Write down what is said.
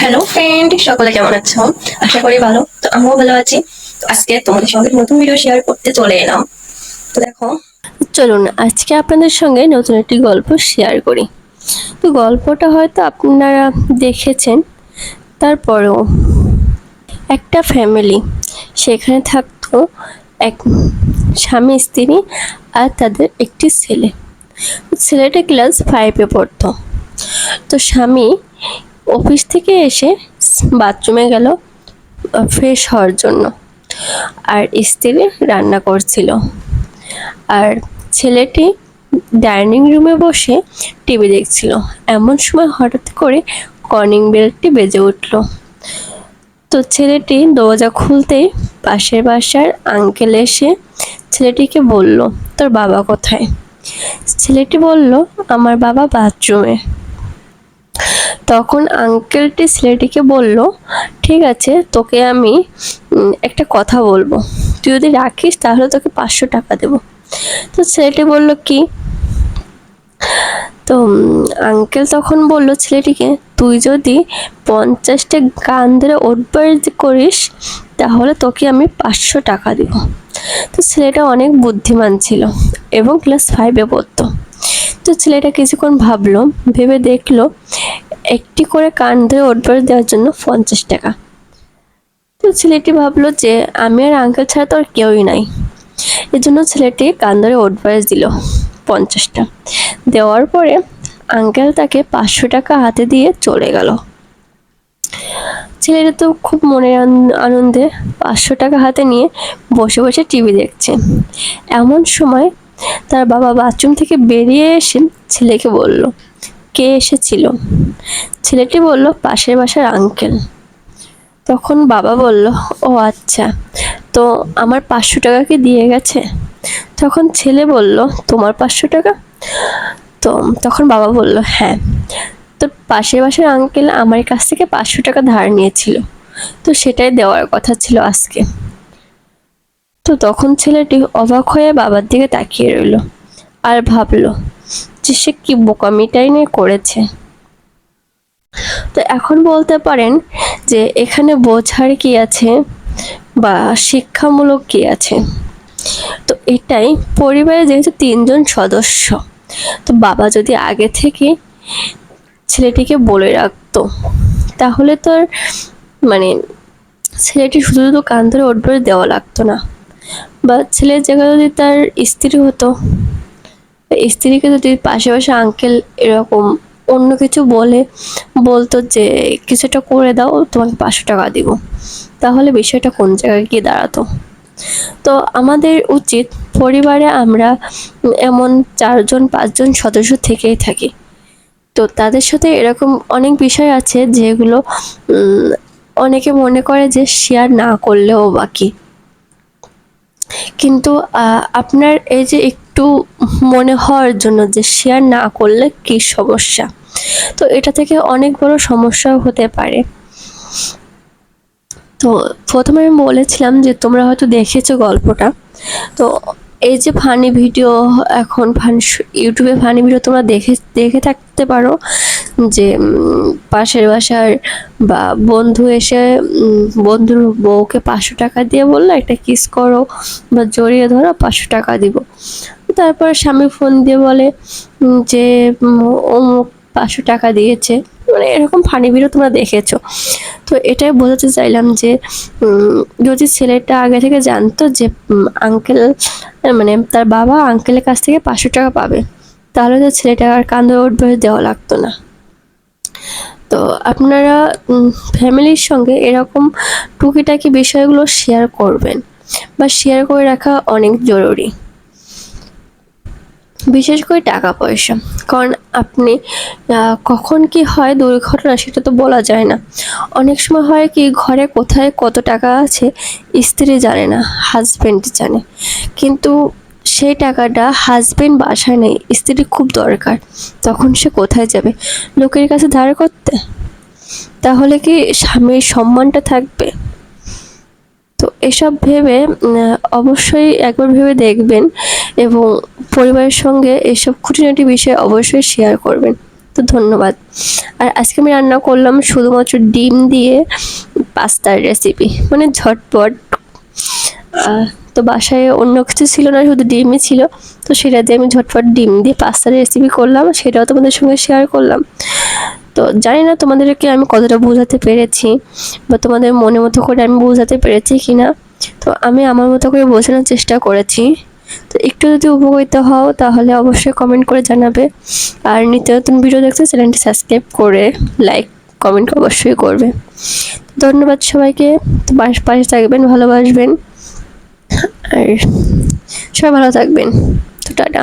Hello friend সকলে কেমন আছো? আশা করি ভালো। তো আমিও ভালো আছি। আজকে তোমাদের সঙ্গে নতুন ভিডিও শেয়ার করতে চলে এলাম। তো দেখো। চলুন, আজকে আপনাদের সঙ্গে নতুন একটি গল্প শেয়ার করি। তো গল্পটা হয়তো আপনারা দেখেছেন। তারপরেও একটা ফ্যামিলি সেখানে থাকতো এক স্বামী, স্ত্রী আর তাদের একটি ছেলে। ছেলেটা ক্লাস ফাইভে পড়তো। তো স্বামী অফিস থেকে এসে বাথরুমে গেল, ফ্রেশ হওয়ার জন্য। আর স্ত্রী রান্না করছিল। আর ছেলেটি ডাইনিং রুমে বসে টিভি দেখছিল। এমন সময় হঠাৎ করে কর্নিং বেলটি বেজে উঠল। তো ছেলেটি দরজা খুলতেই পাশের বাসার আঙ্কেল এসে ছেলেটিকে বলল, তোর বাবা কোথায়? ছেলেটি বলল, আমার বাবা বাথরুমে। তখন আঙ্কেলটি ছেলেটিকে বলল, ঠিক আছে, তোকে আমি একটা কথা বলব। তুই যদি রাখিস, তাহলে তোকে পাঁচশো টাকা দেবো। তো ছেলেটি বলল, কি? তো আঙ্কেল তখন বলল ছেলেটিকে, তুই যদি পঞ্চাশটা গান ধরে ওঠবার করিস, তাহলে তোকে আমি পাঁচশো টাকা দিব। তো ছেলেটা অনেক বুদ্ধিমান ছিল এবং ক্লাস ফাইভে পড়তো। তো ছেলেটা কিছুক্ষণ ভাবলো, ভেবে দেখল একটি করে কান ধরে ওঠবার দেওয়ার জন্য পঞ্চাশ টাকা। তো ছেলেটি ভাবলো যে, আমি আর আঙ্কেল ছাড়া তো আর কেউই নাই। এজন্য ছেলেটি কান ধরে অ্যাডভাইস দিল পঞ্চাশটা। দেওয়ার পরে আঙ্কেল তাকে পাঁচশো টাকা হাতে দিয়ে চলে গেল। ছেলেটা তো খুব মনের আনন্দে পাঁচশো টাকা হাতে নিয়ে বসে বসে টিভি দেখছে। এমন সময় তার বাবা বাথরুম থেকে বেরিয়ে এসে ছেলেকে বলল কে এসেছিল? ছেলেটি বলল, পাশের বাসার আঙ্কেল তখন বাবা বলল, ও আচ্ছা তো আমার পাঁচশো টাকা কি দিয়ে গেছে? তখন ছেলে বলল, তোমার পাঁচশো টাকা? তো তখন বাবা বলল হ্যাঁ তো পাশের বাসার আঙ্কেল আমার কাছ থেকে পাঁচশো টাকা ধার নিয়েছিল, তো সেটাই দেওয়ার কথা ছিল আজকে। তো তখন ছেলেটি অবাক হয়ে বাবার দিকে তাকিয়ে রইল আর ভাবলো যে সে কি বোকামিটাই নিয়ে করেছে। তো এখন বলতে পারেন যে এখানে বোঝার কি আছে বা শিক্ষামূলক কি আছে? তো এটাই পরিবারে যেহেতু তিনজন সদস্য, তো বাবা যদি আগে থেকে ছেলেটিকে বলে রাখতো, তাহলে তো মানে ছেলেটি শুধু শুধু কান ধরে ওঠবার দেওয়া লাগতো না। বা ছেলের জায়গায় যদি তার স্ত্রী হতো স্ত্রীকে যদি পাশে পাশে আঙ্কেল এরকম অন্য কিছু বলে, বলতো যে কিছুটা করে দাও, তোমাকে পাঁচশো টাকা দিব। তাহলে বিষয়টা কোন জায়গায় গিয়ে দাঁড়াতো? তো আমাদের উচিত পরিবারে আমরা এমন চারজন, পাঁচজন সদস্য থেকেই থাকি। তো তাদের সাথে এরকম অনেক বিষয় আছে যেগুলো অনেকে মনে করে যে শেয়ার না করলেও বাকি। কিন্তু আপনার এই যে একটু মনে হওয়ার জন্য যে শেয়ার না করলে কি সমস্যা? তো এটা থেকে অনেক বড় সমস্যাও হতে পারে। তো প্রথমে আমি বলেছিলাম যে তোমরা হয়তো দেখেছ গল্পটা। তো এই যে ফানি ভিডিও, এখন ফানি ইউটিউবে ফানি ভিডিও তোমরা দেখে দেখে থাকতে পারো যে পাশের বাসার বা বন্ধু এসে বন্ধুর বউকে পাঁচশো টাকা দিয়ে বলল, একটা কিস করো বা জড়িয়ে ধরো, পাঁচশো টাকা দিব। তারপর স্বামী ফোন দিয়ে বলে যে অমুক পাঁচশো টাকা দিয়েছে। মানে এরকম ফানি ভিডিও তোমরা দেখেছ। তো এটাই বোঝাতে চাইলাম যে যদি ছেলেটা আগে থেকে জানতো যে আঙ্কেল মানে তার বাবা আঙ্কেলের কাছ থেকে পাঁচশো টাকা পাবে, তাহলে তো ছেলেটা আর কান্দে উঠবে দেওয়া লাগতো না। তো আপনারা ফ্যামিলির সঙ্গে এরকম টুকিটাকি বিষয়গুলো শেয়ার করবেন, বা শেয়ার করে রাখা অনেক জরুরি। বিশেষ করে টাকা পয়সা কারণ আপনি কখন কি হয় দুর্ঘটনা সেটা তো বলা যায় না। অনেক সময় হয় কি, ঘরে কোথায় কত টাকা আছে, স্ত্রী জানে না হাজব্যান্ড জানে। কিন্তু সেই টাকাটা হাজবেন্ড বাসায় নেই স্ত্রী খুব দরকার। তখন সে কোথায় যাবে? লোকের কাছে ধার করতে? তাহলে কি স্বামীর সম্মানটা থাকবে? তো এসব ভেবে অবশ্যই একবার ভেবে দেখবেন এবং পরিবারের সঙ্গে এসব খুঁটিনাটি বিষয়ে অবশ্যই শেয়ার করবেন। তো ধন্যবাদ। আর আজকে আমি রান্না করলাম শুধুমাত্র ডিম দিয়ে পাস্তার রেসিপি মানে ঝটপট। তো বাসায় অন্য কিছু ছিল না, শুধু ডিমই ছিল। তো সেটা দিয়ে আমি ঝটপট ডিম দিয়ে পাস্তার রেসিপি করলাম, সেটাও তোমাদের সঙ্গে শেয়ার করলাম। তো জানি না তোমাদেরকে আমি কতটা বোঝাতে পেরেছি, বা তোমাদের মনে মতো করে আমি বোঝাতে পেরেছি কি না তো আমি আমার মতো করে বোঝানোর চেষ্টা করেছি। তো একটু যদি উপকৃত হও, তাহলে অবশ্যই কমেন্ট করে জানাবে। আর নিত্য নতুন ভিডিও দেখতে চ্যানেলটি সাবস্ক্রাইব করে লাইক কমেন্ট অবশ্যই করবে। ধন্যবাদ সবাইকে। তো পাশে থাকবেন, ভালোবাসবেন। আর সবাই ভালো থাকবেন। তো টাটা।